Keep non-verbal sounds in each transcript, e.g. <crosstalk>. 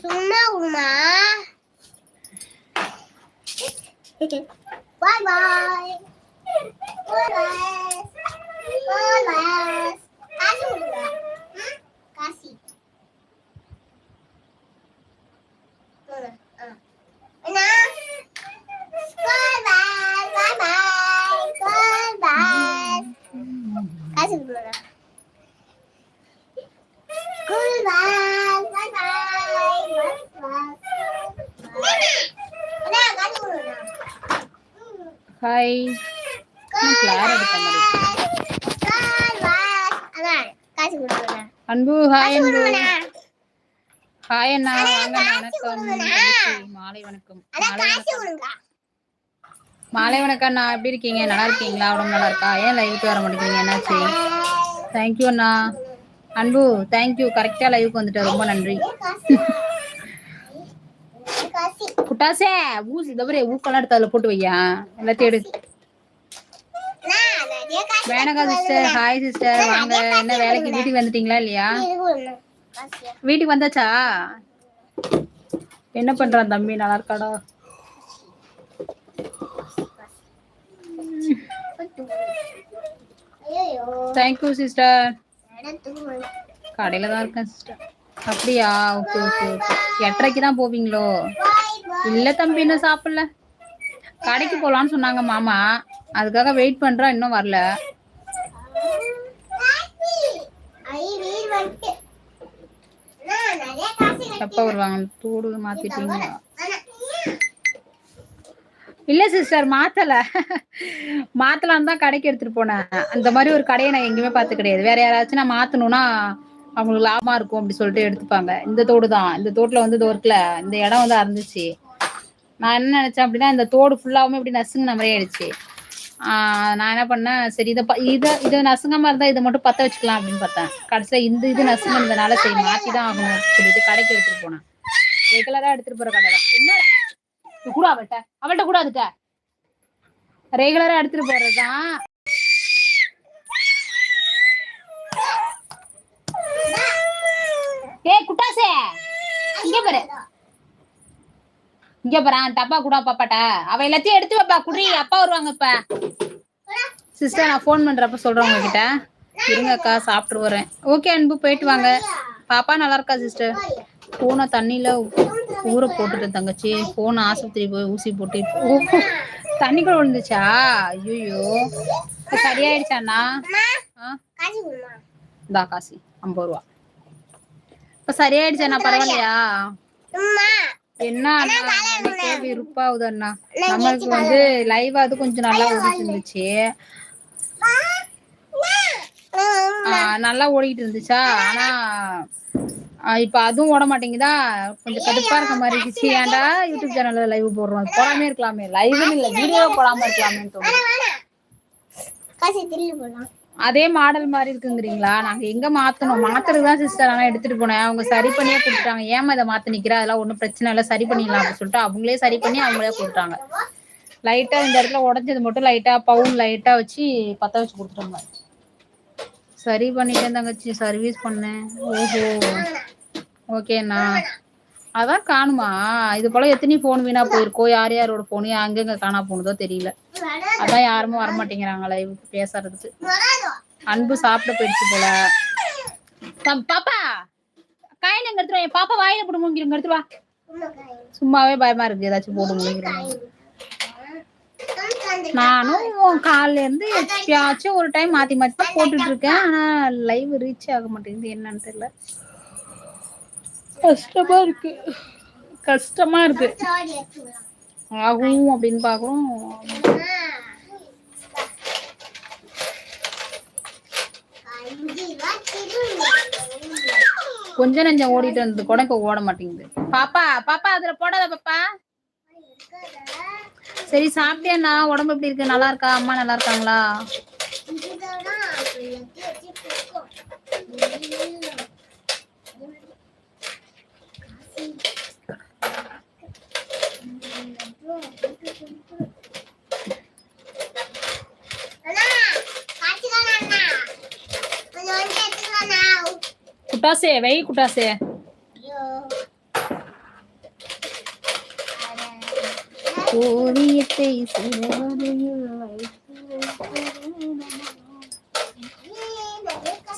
Tuna una. bye bye. Bye bye. Bye bye. Hi Anbu hi Anbu. Hi அண்ணா வாங்க வணக்கம். மாலை வணக்கம். மாலை வணக்கம். அண்ணா. எப்படி இருக்கீங்க? நல்லா இருக்கீங்களா? உடம்பு நல்லா இருக்கா? ஏன் லைவுக்கு வர மாட்டேங்கிறீங்க? என்னாச்சு? தேங்க்யூ அண்ணா. அன்பு தேங்க்யூ கரெக்டாக லைவுக்கு வந்துட்டேன் ரொம்ப நன்றி. குட்டாசே. ஊசி தவிர ஊக்கெல்லாம் எடுத்து அதில் போட்டு வையா. எல்லாத்தையும் எடு. அண்ணா, நிறைய காசு மேனகா சிஸ்டர். Hi sister. வாங்க என்ன வேலைக்கு வீட்டுக்கு வந்துட்டீங்களா இல்லையா. வீட்டுக்கு வந்தாச்சா? என்ன பண்றான் தம்பி? நல்லா இருக்காடா. Thank you sister. கடையில தான் இருக்கேன் சிஸ்டர் அப்படியா? Okay okay okay. எட்டரைக்கு தான் போவீங்களோ? இல்லை இல்ல தம்பி இன்னும் சாப்பிடல. கடைக்கு போலான்னு சொன்னாங்க மாமா. அதுக்காக வெயிட் பண்றோம் இன்னும் வரல. காசு. எப்ப வருவாங்க. தூடு மாத்திட்டீங்களா இல்ல சிஸ்டர் மாத்தல. மாத்தலான்னு தான் கடைக்கு எடுத்துட்டு போனேன். அந்த மாதிரி ஒரு கடையை நான் எங்கேயுமே பார்த்து கிடையாது. வேற யாராச்சும் நான் மாத்தணும்னா அவங்களுக்கு லாபமா இருக்கும் அப்படி சொல்லிட்டு எடுத்துப்பாங்க. இந்த தோடு தான் இந்த தோட்டுல வந்து இது ஒர்க்ல. இந்த இடம் வந்து அறந்துச்சு. நான் என்ன நினைச்சேன் அப்படின்னா இந்த தோடு ஃபுல்லாவுமே இப்படி நசுங்கின மாதிரி ஆயிடுச்சு. நான் என்ன பண்ணேன் சரி இதை ப- இதை இது நசுங்காம இருந்தா இதை மட்டும் பத்த வச்சுக்கலாம் அப்படின்னு பார்த்தேன். கடைசியில் இந்த இது நசுங்கினதுனால சரி மாத்தி தான் ஆகணும் சொல்லிட்டு கடைக்கு எடுத்துட்டு போனேன். ரெகுலரா எடுத்துட்டு போற கடை தான் என்ன கூட அவள்கிட்ட? அவள்கிட்ட கூட அதுட்ட? ரெகுலரா எடுத்துட்டு போறதுதான். ஏய் குட்டாசே. இங்க பாரு. இங்க பாரு டப்பா கூட பாப்பாட்ட அவ எல்லாத்தையும் எடுத்து வைப்பா குடி. அப்பா வருவாங்க இப்ப. சிஸ்டர் நான் ஃபோன் பண்றப்ப சொல்றேன் உங்ககிட்ட. இருங்கக்கா சாப்பிட்டு வரேன். ஓகே அன்பு போயிட்டு வாங்க. பாப்பா நல்லா இருக்கா சிஸ்டர் போனை தண்ணியில ஊற போட்டுட்டேன் தங்கச்சி. போனை ஆஸ்பத்திரி போய் ஊசி போட்டு. ஓ, தண்ணிக்குள்ள விழுந்துச்சா? ஐயோ சரியாயிடுச்சாண்ணா. இந்தா காசி. ஐம்பது ரூபா. இப்ப சரியாயிடுச்சாண்ணா பரவாயில்லையா. என்ன எனக்கே விருப்பாகுது அண்ணா. நம்மளுக்கு வந்து லைவ் அது கொஞ்சம் நல்லா ஓடிட்டு இருந்துச்சு. நல்லா ஓடிட்டு இருந்துச்சா? ஆனா இப்ப அதுவும் ஓட மாட்டேங்குதா? கொஞ்சம் கடுப்பா இருக்க மாதிரி இருந்துச்சு. ஏன்டா யூடியூப் சேனல்ல லைவ் போடுறோம். போடாமே இருக்கலாமே. லைவ்னு இல்ல வீடியோ போடாம இருக்கலாமேன்னு தோணுது. அதே மாடல் மாதிரி இருக்குங்கிறீங்களா? நாங்க எங்க மாத்தணும்? மாத்துறதுதான் சிஸ்டர் ஆனா எடுத்துட்டு போனேன். அவங்க சரி பண்ணியே கொடுத்தாங்க ஏமா இதை மாத்த நிக்கிறா? அதெல்லாம் ஒண்ணும் பிரச்சனை இல்லை. சரி பண்ணிடலாம் அப்படின்னு சொல்லிட்டு அவங்களே சரி பண்ணி அவங்களே கொடுத்தாங்க. லைட்டா இந்த இடத்துல உடஞ்சது மட்டும் லைட்டா பவுன் லைட்டா வச்சு பத்த வச்சு கொடுத்துட்டாங்க சரி பண்ணிட்டேன் தங்கச்சி. சர்வீஸ் பண்ணேன். ஓஹோ. ஓகேண்ணா அதான் காணுமா? இது போல எத்தனை ஃபோன் வீணா போயிருக்கோ? யார் யாரோட போனு அங்கங்க காணா போனதோ தெரியல. அதான் யாருமே வர மாட்டேங்கிறாங்க லைவ் பேசுறதுக்கு. அன்பு சாப்பிட போயிடுச்சு போல. பாப்பா காயின் எங்க எடுத்துருவா என் பாப்பா வாயில போட்டு மூங்கிருங்க எடுத்துருவா சும்மாவே பயமா இருக்கு ஏதாச்சும் போட்டு மூங்கிருங்க நானும் காலைல இருந்து எப்பயாச்சும் ஒரு டைம் மாத்தி மாத்தி தான் போட்டுட்டு இருக்கேன். ஆனா லைவ் ரீச் ஆக மாட்டேங்குது என்னன்னு தெரியல. கஷ்டமா இருக்கு. கஷ்டமா இருக்கு. ஆகும் அப்படின்னு பாக்குறோம். கொஞ்ச நெஞ்சம் ஓடிட்டு இருந்தது. கூட இப்ப ஓட மாட்டேங்குது. பாப்பா பாப்பா அதுல போடாத பாப்பா. சரி சாப்பிட்டியாண்ணா? உடம்பு எப்படி இருக்கு? நல்லா இருக்கா? அம்மா நல்லா இருக்காங்களா? குட்டாசே வை குட்டாசே. ஓவியத்தை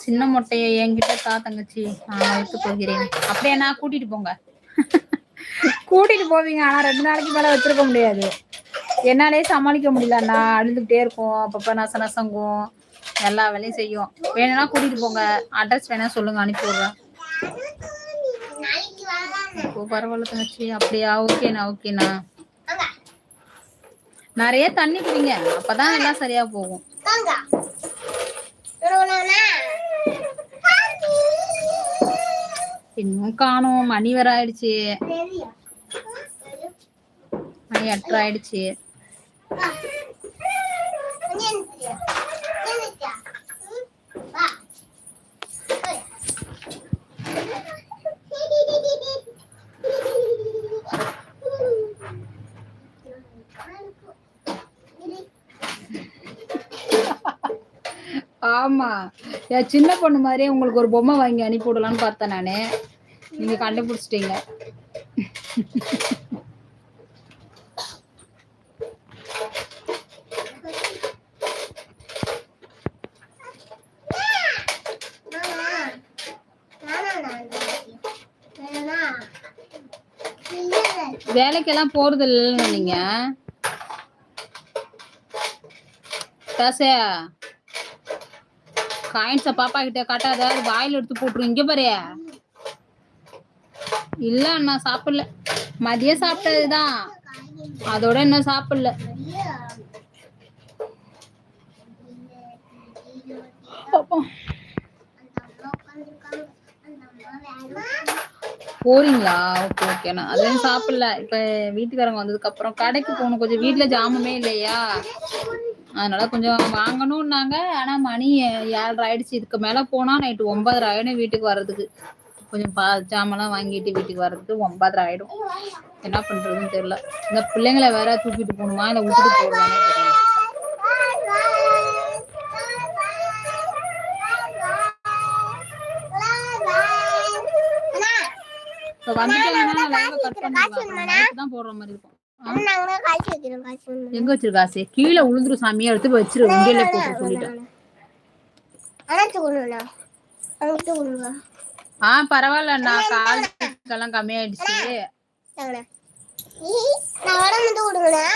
சின்ன மொட்டைய என்கிட்ட தா தங்கச்சி. நான் எடுத்து போகிறேன் அப்படியே நான் கூட்டிட்டு போங்க. கூட்டிட்டு போவீங்க. ஆனா ரெண்டு நாளைக்கு மேல வச்சிருக்க முடியாது. என்னாலே சமாளிக்க முடியல நான் அழுதுகிட்டே இருக்கும். அப்பப்ப நச நசங்கும் எல்லா வேலையும் செய்யும். வேணும்னா கூட்டிட்டு போங்க. அட்ரஸ் வேணா சொல்லுங்க. அனுப்பி விடுறேன். இப்போ பரவாயில்ல தங்கச்சி. அப்படியா? ஓகேண்ணா ஓகேண்ணா நிறைய தண்ணி குடிங்க. அப்பதான் எல்லாம் சரியா போகும். இன்னும் காணும். மணி வர ஆயிடுச்சு. மணி எட்டரை ஆயிடுச்சு. ஆமா. என் சின்ன பொண்ணு மாதிரி உங்களுக்கு ஒரு பொம்மை வாங்கி அனுப்பி விடலான்னு பார்த்தேன் நானு. நீங்க கண்டுபிடிச்சிட்டீங்க. வேலைக்கெல்லாம் போறது இல்லைன்னு நீங்க தசையா காயின்ஸ பாப்பா கிட்ட காட்டாத வாயில் எடுத்து போட்டுரு. இங்க பாரு. இல்ல அண்ணா சாப்பிடல. மதியம் சாப்பிட்டதுதான். அதோட இன்னும் சாப்பிடல. பாப்போம். போறீங்களா? Okay okay. நான் அதையும் சாப்பிடல. இப்ப வீட்டுக்காரங்க வந்ததுக்கு அப்புறம் கடைக்கு போகணும். கொஞ்சம் வீட்டுல ஜாமமே இல்லையா? அதனால கொஞ்சம் வாங்கணும்னாங்க. ஆனா மணி ஏழரை ஆயிடுச்சு. இதுக்கு மேல போனா நைட்டு ஒன்பதரை ஆயிடும் வீட்டுக்கு வர்றதுக்கு. கொஞ்சம் பா ஜாமெல்லாம் வாங்கிட்டு வீட்டுக்கு வர்றதுக்கு ஒன்பதரை ஆயிடும். என்ன பண்றதுன்னு தெரியல. இந்த பிள்ளைங்களை வேற தூக்கிட்டு போகணுமா? இல்ல விட்டுட்டு போடுவானே தெரியல. இப்ப வந்துட்டாங்கன்னா லைவ் கட் பண்ணிடலாம். தான் போடுற மாதிரி இருக்கும்? எங்க வச்சிருக்க காசு? கீழே உளுந்துரும் சாமியா எடுத்து வச்சிரு. உண்டியல்ல போட்டு சொல்லிட்டேன் ஆ பரவாயில்லண்ணா. கால் எல்லாம் கம்மியாயிடுச்சு.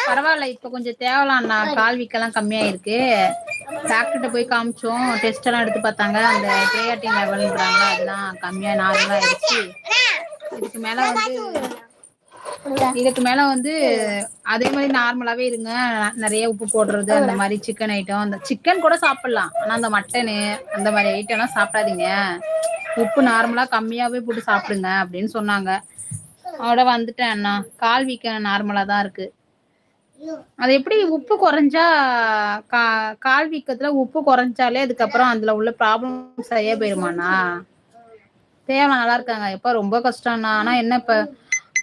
பரவாயில்ல இப்ப கொஞ்சம் தேவலாம்ண்ணா கால் வீக்கெல்லாம் கம்மியாயிருக்கு. டாக்டர்கிட்ட போய் காமிச்சோம். டெஸ்ட் எல்லாம் எடுத்து பார்த்தாங்க. அந்த கிரியாட்டின் லெவல்ன்றாங்க. அதெல்லாம் கம்மியா நார்மலா ஆயிடுச்சு. இதுக்கு மேல வந்து இதுக்கு மேல வந்து அதே மாதிரி நார்மலாவே இருங்க. நிறைய உப்பு போடுறது அந்த மாதிரி சிக்கன் ஐட்டம் அந்த சிக்கன் கூட சாப்பிடலாம். ஆனா அந்த மட்டனு அந்த மாதிரி ஐட்டம் எல்லாம் சாப்பிடாதீங்க. உப்பு நார்மலா கம்மியாவே போட்டு சாப்பிடுங்க அப்படின்னு சொன்னாங்க. அவட வந்துட்டேன் அண்ணா. கால் வீக்க நார்மலா தான் இருக்கு. அது எப்படி உப்பு குறைஞ்சா கா கால் வீக்கத்துல உப்பு குறைஞ்சாலே அதுக்கப்புறம் அதுல உள்ள ப்ராப்ளம் சரியா போயிருமாண்ணா? தேவலாம் நல்லா இருக்காங்க. எப்ப ரொம்ப கஷ்டம்ண்ணா. ஆனா என்ன இப்ப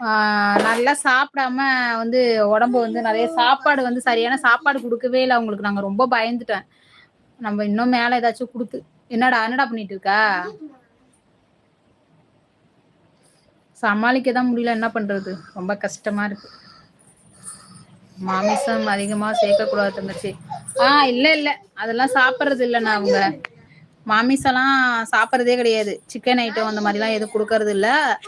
ஆஹ் நல்லா சாப்பிடாம வந்து உடம்பு வந்து நிறைய சாப்பாடு வந்து சரியான சாப்பாடு கொடுக்கவே இல்லை அவங்களுக்கு. நாங்க ரொம்ப பயந்துட்டேன் நம்ம இன்னும் மேல ஏதாச்சும் கொடுத்து என்னடா என்னடா பண்ணிட்டு இருக்கா? சமாளிக்க தான் முடியல. என்ன பண்றது? ரொம்ப கஷ்டமா இருக்கு. மாமிசம் அதிகமா சேர்க்க தங்கச்சி. ஆஹ் இல்ல இல்ல. அதெல்லாம் சாப்பிடுறது இல்லைண்ணா அவங்க. மாமிசம்லாம் சாப்பிட்றதே கிடையாது. சிக்கன் ஐட்டம் அந்த மாதிரிலாம் எதுவும் கொடுக்கறது இல்ல.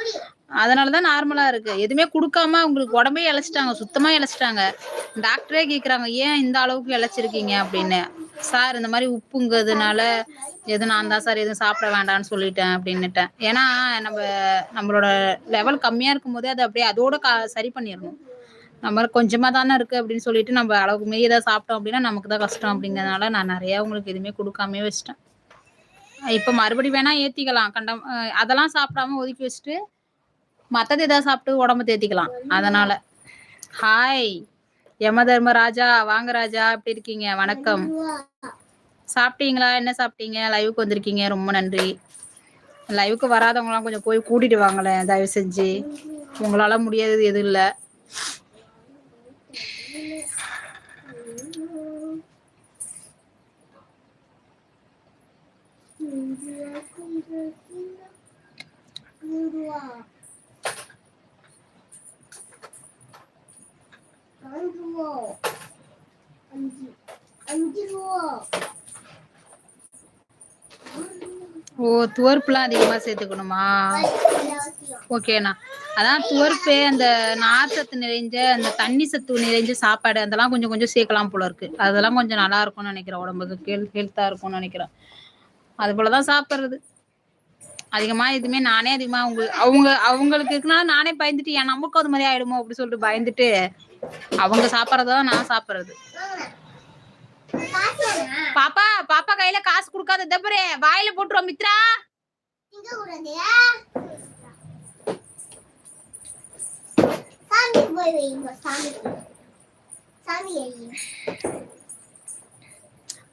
அதனாலதான் நார்மலா இருக்கு. எதுவுமே கொடுக்காம உங்களுக்கு உடம்பே இழைச்சிட்டாங்க. சுத்தமா இழைச்சிட்டாங்க. டாக்டரே கேக்குறாங்க ஏன் இந்த அளவுக்கு இழைச்சிருக்கீங்க? அப்படின்னு. சார் இந்த மாதிரி உப்புங்கிறதுனால எதுவும் நான் தான் சார் எதுவும் சாப்பிட வேண்டாம்னு சொல்லிட்டேன் அப்படின்னுட்டேன். ஏன்னா நம்ம நம்மளோட லெவல் கம்மியா இருக்கும் போதே அதை அப்படியே அதோட கா- சரி பண்ணிடணும். நம்ம கொஞ்சமா தானே இருக்கு அப்படின்னு சொல்லிட்டு நம்ம அளவுக்கு மீறி ஏதாவது சாப்பிட்டோம் அப்படின்னா நமக்கு தான் கஷ்டம் அப்படிங்கிறதுனால நான் நிறைய உங்களுக்கு எதுவுமே கொடுக்காமே வச்சிட்டேன். இப்ப மறுபடி வேணா ஏத்திக்கலாம். கண்டம் அதெல்லாம் சாப்பிடாம ஒதுக்கி வச்சுட்டு மத்தது ஏதாவது சாப்பிட்டு உடம்ப தேத்திக்கலாம். அதனால. ஹாய் யம தர்ம ராஜா வாங்க ராஜா. எப்படி இருக்கீங்க? வணக்கம். சாப்பிட்டீங்களா? என்ன சாப்பிட்டீங்க? லைவுக்கு வந்திருக்கீங்க. ரொம்ப நன்றி. லைவுக்கு வராதவங்களாம் கொஞ்சம் போய் கூட்டிட்டு வாங்களேன். தயவு செஞ்சு. உங்களால முடியாதது எதுவும் இல்லை Wow. ரூபா அஞ்சு அஞ்சு ரூபா ஓ துவர்ப்புலாம் அதிகமா சேர்த்துக்கணுமா? ஓகேண்ணா அதான் துவர்ப்பு அந்த நார்ச்சத்து நிறைஞ்ச அந்த தண்ணி சத்து நிறைஞ்ச சாப்பாடு அதெல்லாம் கொஞ்சம் கொஞ்சம் சேர்க்கலாம் போல இருக்கு. அதெல்லாம் கொஞ்சம் நல்லா இருக்கும்னு நினைக்கிறேன். உடம்புக்கு ஹெல் ஹெல்த்தா இருக்கும்னு நினைக்கிறேன். அது போலதான் சாப்பிட்றது. அதிகமா எதுவுமே நானே அதிகமா அவங்க அவங்க அவங்களுக்கு இருக்குனால நானே பயந்துட்டு ஏன் நமக்கும் அது மாதிரி ஆயிடுமோ? அப்படின்னு சொல்லிட்டு பயந்துட்டு அவங்க சாப்பிட்றதான் நான் சாப்பிட்றது. பாப்பா பாப்பா கையில காசு கொடுக்காத தப்புரே வாயில போட்டுருவோம் மித்ரா.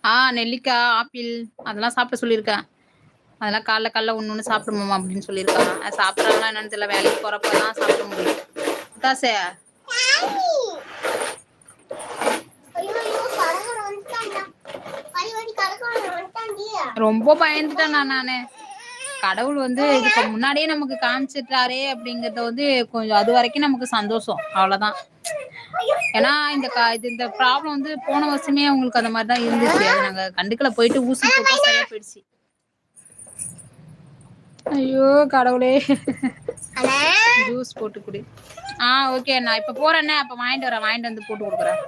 ஆ நெல்லிக்காய் ஆப்பிள் அதெல்லாம் சாப்பிட சொல்லியிருக்கேன் அதெல்லாம் காலைல காலைல ஒன்று ஒன்று சாப்பிடுமாமா அப்படின்னு சொல்லியிருக்கான் அது சாப்பிட்றாங்களா என்னன்னு தெரியல வேலைக்கு போகிறப்ப தான் சாப்பிட முடியும். தாசே ரொம்ப பயந்துட்டேன் நான் நானு. கடவுள் வந்து இதுக்கு முன்னாடியே நமக்கு காமிச்சிட்டாரே அப்படிங்கறத வந்து கொஞ்சம் அது வரைக்கும் நமக்கு சந்தோஷம். அவ்வளவுதான். ஏன்னா இந்த இது இந்த ப்ராப்ளம் வந்து போன வருஷமே அவங்களுக்கு அந்த மாதிரி தான் இருந்துச்சு. அது நாங்க கண்டுக்கல. போயிட்டு ஊசி போட்டு சரியா போயிடுச்சு. ஐயோ கடவுளே. ஜூஸ் போட்டு குடி. ஆ ஓகே நான் இப்ப போறேன்னே அப்ப வாங்கிட்டு வரேன். வாங்கிட்டு வந்து போட்டு கொடுக்குறேன்.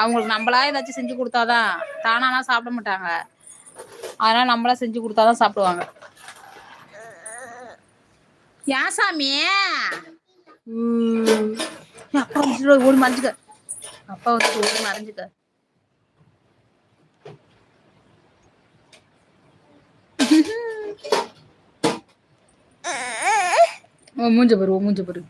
அவங்களுக்கு நம்மளா ஏதாச்சும் செஞ்சு கொடுத்தாதான் தானாலாம் சாப்பிட மாட்டாங்க. அதனால நம்மளா செஞ்சு கொடுத்தாதான் சாப்பிடுவாங்க. ஏன் சாமி. அப்பா வந்துட்டு ஓடி மறைஞ்சுக்க. அப்பா வந்துட்டு ஓடி மறைஞ்சுக்க. உன் மூஞ்ச பாரு உன் மூஞ்ச பாரு.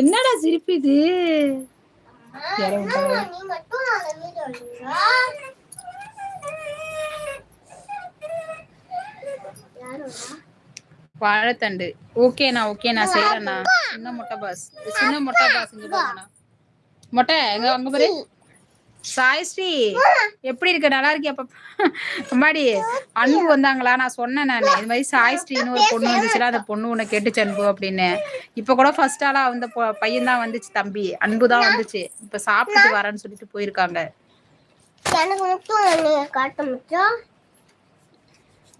என்னடா சிரிப்பு இது? யாரு? வாழைத்தண்டு ஓகேண்ணா ஓகேண்ணா செய்யறேண்ணா சின்ன மொட்டை பாஸ் சின்ன மொட்டை பாஸ் இங்க பாருங்கண்ணா மொட்டை எங்க அங்க பாரு சாய்ஸ்ரீ எப்படி இருக்க? நல்லா இருக்கியா? பாப்பா அம்மாடி அன்பு வந்தாங்களா? நான் சொன்னேன் நான். இது மாதிரி சாய்ஸ்ரீன்னு ஒரு பொண்ணு வந்துச்சுல அந்த பொண்ணு உன்னை கேட்டுச்சு அன்பு அப்படின்னு. இப்ப கூட ஃபர்ஸ்ட் ஆளா அந்த பையன் தான் வந்துச்சு தம்பி. அன்பு தான் வந்துச்சு. இப்ப சாப்பிட்டுட்டு வரேன்னு சொல்லிட்டு போயிருக்காங்க.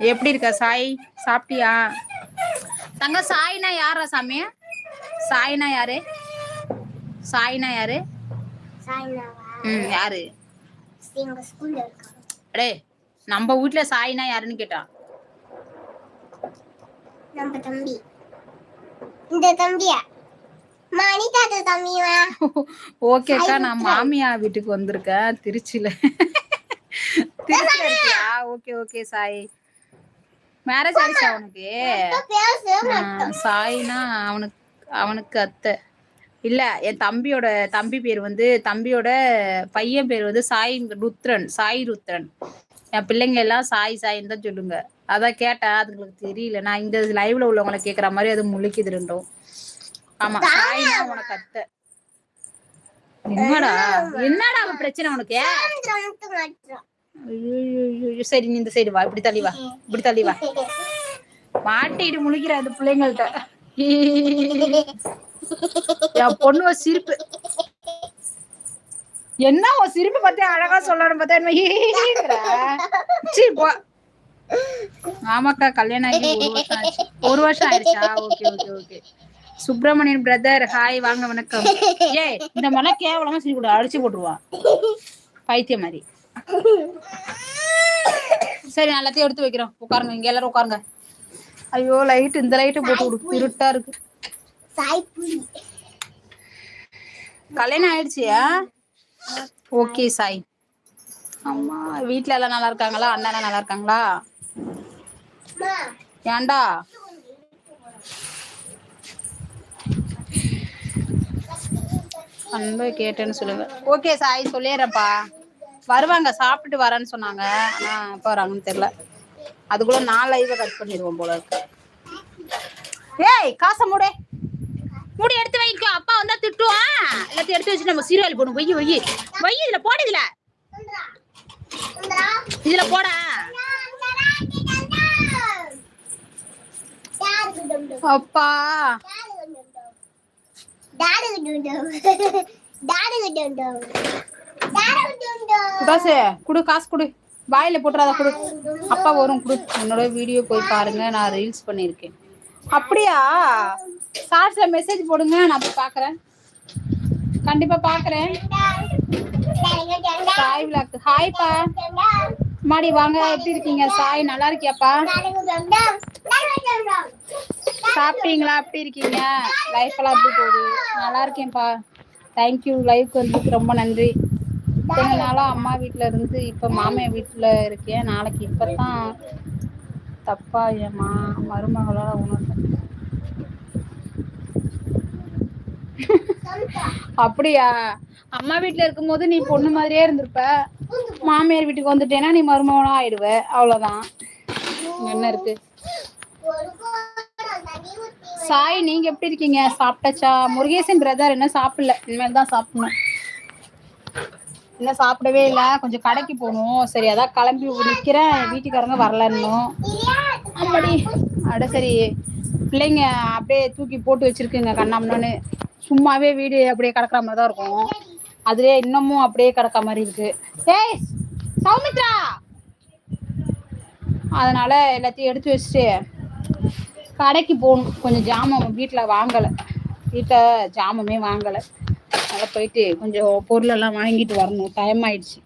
எப்படி இருக்க சாய்? சாப்பிட்டியா? தங்க சாய்னா யாரா சாமி? சாய்னா யாரு? சாய்னா யாரு? சாய்னாவா ம் யாரு? எங்க ஸ்கூல்ல இருக்காங்க. அடே நம்ம வீட்ல சாய்னா யாருன்னு கேட்டான் நம்ம தம்பி. இந்த தம்பியா? மணி தாத்தா தம்பியா? <laughs> ஓகேக்கா நான் மாமியா வீட்டுக்கு வந்திருக்கேன் திருச்சியில இருக்கியா <laughs> ஓகே ஓகே சாய். மேரேஜ் ஆயிடுச்சா ஆ, சாய்னா அவனுக்கு அவனுக்கு அத்தை. இல்ல என் தம்பியோட தம்பி பேர் வந்து தம்பியோட பையன் பேர் வந்து சாய் ருத்ரன் சாய் ருத்ரன். என் பிள்ளைங்க எல்லாம் சாய் சாயின்னு தான் சொல்லுங்க. அதான் கேட்டா அதுங்களுக்கு தெரியல. நான் இந்த லைவ்ல உள்ளவங்களை கேக்குற மாதிரி அது முழிக்குது ரெண்டும். ஆமா சாய் உனக்கு அத்தை. என்னடா? என்னடா அவன் பிரச்சனை உனக்கு? சரி நீ இந்த சைடு வா. இப்படி தள்ளி வா. இப்படி தள்ளி வா. மாட்டிட்டு முழிக்கிற அந்த பிள்ளைங்கள்ட்ட. <laughs> என் பொண்ணு ஒரு சிரிப்பு. என்ன உன் சிரிப்பு பத்தி அழகா சொல்லணும் பார்த்தா போ. ஆமாக்கா கல்யாணம் ஆகி ஒரு வருஷம் ஒரு வருஷம் ஆயிடுச்சா? Okay okay okay. Subramanian brother hi வாங்க வணக்கம். ஏய் இந்த மாதிரிலாம் கேவலமா சொல்லி கொடு அடிச்சு போட்டுருவான் பைத்தியம் மாதிரி. சரி எல்லாத்தையும் எடுத்து வைக்கிறோம் உட்காருங்க இங்க எல்லாரும் உட்காருங்க. ஐயோ லைட் இந்த லைட்டு போட்டு விடு இருட்டா இருக்கு. கல்யாணம் ஆயிடுச்சியா? ஓகே சாய். அம்மா வீட்ல எல்லாம் நல்லா இருக்காங்களா? அண்ணா எல்லாம் நல்லா இருக்காங்களா? ஏன்டா? அன்பை கேட்டேன்னு சொல்லுங்க. ஓகே சாய் சொல்லிடுறேன்ப்பா. வருவாங்க சாப்பிட்டுட்டு வரேன்னு சொன்னாங்க. ஆனா எப்போ வராங்கன்னு தெரியல. அதுக்குள்ள நான் லைவை கட் பண்ணிடுவோம் போல இருக்கு. ஏய் காசை மூடு. மூடி எடுத்து வைக்கோ. அப்பா வந்தா திட்டுவான் எல்லாத்தையும் எடுத்து வச்சு நம்ம சீரியல் போடும் வையி வையி. வையி இதுல போடு இதுல. இதுல போட. அப்பா. குடு காசு குடு. வாயில போட்டுறாத கொடு. அப்பா வரும் கொடுத்து என்னோட வீடியோ போய் பாருங்க நான் ரீல்ஸ் பண்ணியிருக்கேன் அப்படியா? ஷார்ட்ஸ்ல மெசேஜ் போடுங்க நான் போய் பார்க்குறேன் கண்டிப்பா பார்க்குறேன் சாய் விளாக்கு ஹாய்ப்பா மாடி வாங்க. எப்படி இருக்கீங்க சாய்? நல்லா இருக்கியாப்பா? சாப்பிட்டீங்களா? எப்படி இருக்கீங்க? லைஃப் எல்லாம் எப்படி போகுது? நல்லா இருக்கேன்ப்பா. தேங்க்யூ லைஃப் வந்து ரொம்ப நன்றி. இத்தனை நாளாக அம்மா வீட்டில் இருந்து இப்போ மாமியார் வீட்டில் இருக்கேன். நாளைக்கு இப்போ தான் தப்பா என் மா மருமகளால் உணர்ந்தேன். அப்படியா? அம்மா வீட்டில் இருக்கும்போது நீ பொண்ணு மாதிரியே இருந்திருப்ப. மாமியார் வீட்டுக்கு வந்துட்டேன்னா நீ மருமகனும் ஆயிடுவ. அவ்வளோதான் என்ன இருக்கு? சாய் நீங்க எப்படி இருக்கீங்க? சாப்பிட்டாச்சா? முருகேசன் பிரதர் என்ன சாப்பிடல. இனிமேல் தான் சாப்பிடணும். இன்னும் சாப்பிடவே இல்லை. கொஞ்சம் கடைக்கு போகணும். சரி அதான் கிளம்பி நிற்கிறேன் வீட்டுக்காரங்க வரலன்னும் அப்படி அட சரி. பிள்ளைங்க அப்படியே தூக்கி போட்டு வச்சிருக்குங்க கண்ணாமண்ணு சும்மாவே வீடு அப்படியே கிடக்குற மாதிரி தான் இருக்கும். அதுலயே இன்னமும் அப்படியே கிடக்க மாதிரி இருக்கு. ஏய் சௌமித்ரா! அதனால எல்லாத்தையும் எடுத்து வச்சுட்டு கடைக்கு போகணும். கொஞ்சம் ஜாமான் வீட்டில் வாங்கலை. வீட்டில் ஜாமமே வாங்கலை. அதனால் போயிட்டு கொஞ்சம் பொருளெல்லாம் வாங்கிட்டு வரணும். டைம் ஆயிடுச்சு.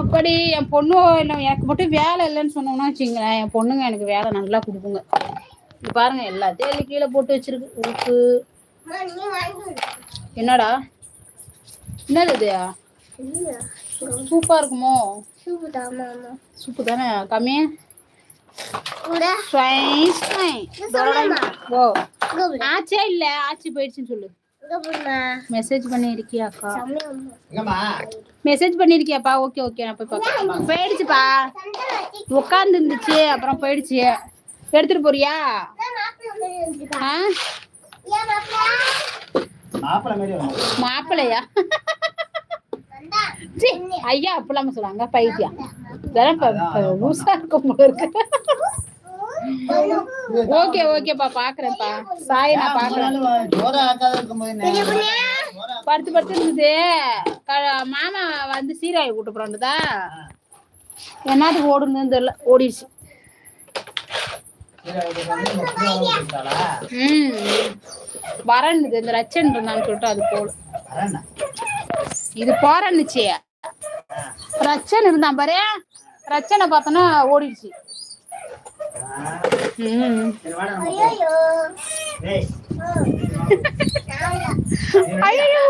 அப்படி என் பொண்ணு எனக்கு மட்டும் வேலை இல்லைன்னு சொன்னோம்னா வச்சுங்களேன் என் பொண்ணுங்க எனக்கு வேலை நல்லா கொடுக்குங்க. இது பாருங்க எல்லாத்தையும் எல்லாம் கீழே போட்டு வச்சிருக்கு? உப்பு. என்னடா? என்னது இது? சூப்பா இருக்குமோ? சூப்பு தானே? கம்மி? ஸ்வை, ஸ்வை. ஓ. ஆச்சே இல்ல. ஆச்சு போயிடுச்சுன்னு சொல்லு. மெசேஜ் பண்ணிருக்கியாக்கா? மெசேஜ் பண்ணிருக்கியாப்பா? ஓகே ஓகே நான் போய் பார்க்கறேன். போயிடுச்சுப்பா உட்காந்து இருந்துச்சு அப்புறம் போயிடுச்சு. எடுத்துட்டு போறியா. மாப்பிள்ளையா? ஐயா அப்பலாம சொல்லுவாங்க பைத்தியம். இதெல்லாம் லூசா இருக்கும் போல இருக்கு. ஓகே ஓகேப்பா பாக்குறேன்ப்பா. சாய் நான் பாக்குறேன். படுத்து படுத்து இருந்தது. க- மாமா வந்து சீராய் கூட்டு போறான்டா என்னத்துக்கு ஓடுன்னு தெரியல. ஓடிடுச்சு. விட்டுட்டு வந்து இந்த? ம். ரச்சன் இருந்தான்னு சொல்லிட்டு அது போல. வரேன்டா. இது போறன்னுச்சு. ரச்சன் இருந்தான் பாரு. ரச்சனை பார்த்தோன்னா ஓடிடுச்சு. ஆ, ம் சரி வாடா நம்ம போவோம். டேய், ஐயோ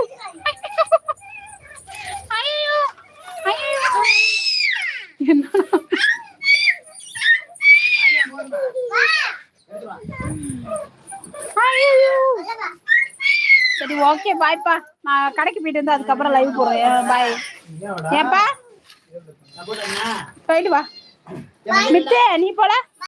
ஐயோ ஐயோ என்ன எடுத்து வா. ஐயோ சரி ஓகே பாய்ப்பா நான் கடைக்கு போயிட்டு வந்து அதுக்கப்புறம் லைவ் போடுறேன் பாய் இங்கே வாடா. ஏப்பா நான் போட்டேன்னா? போயிட்டு வா மித்தே நீ போல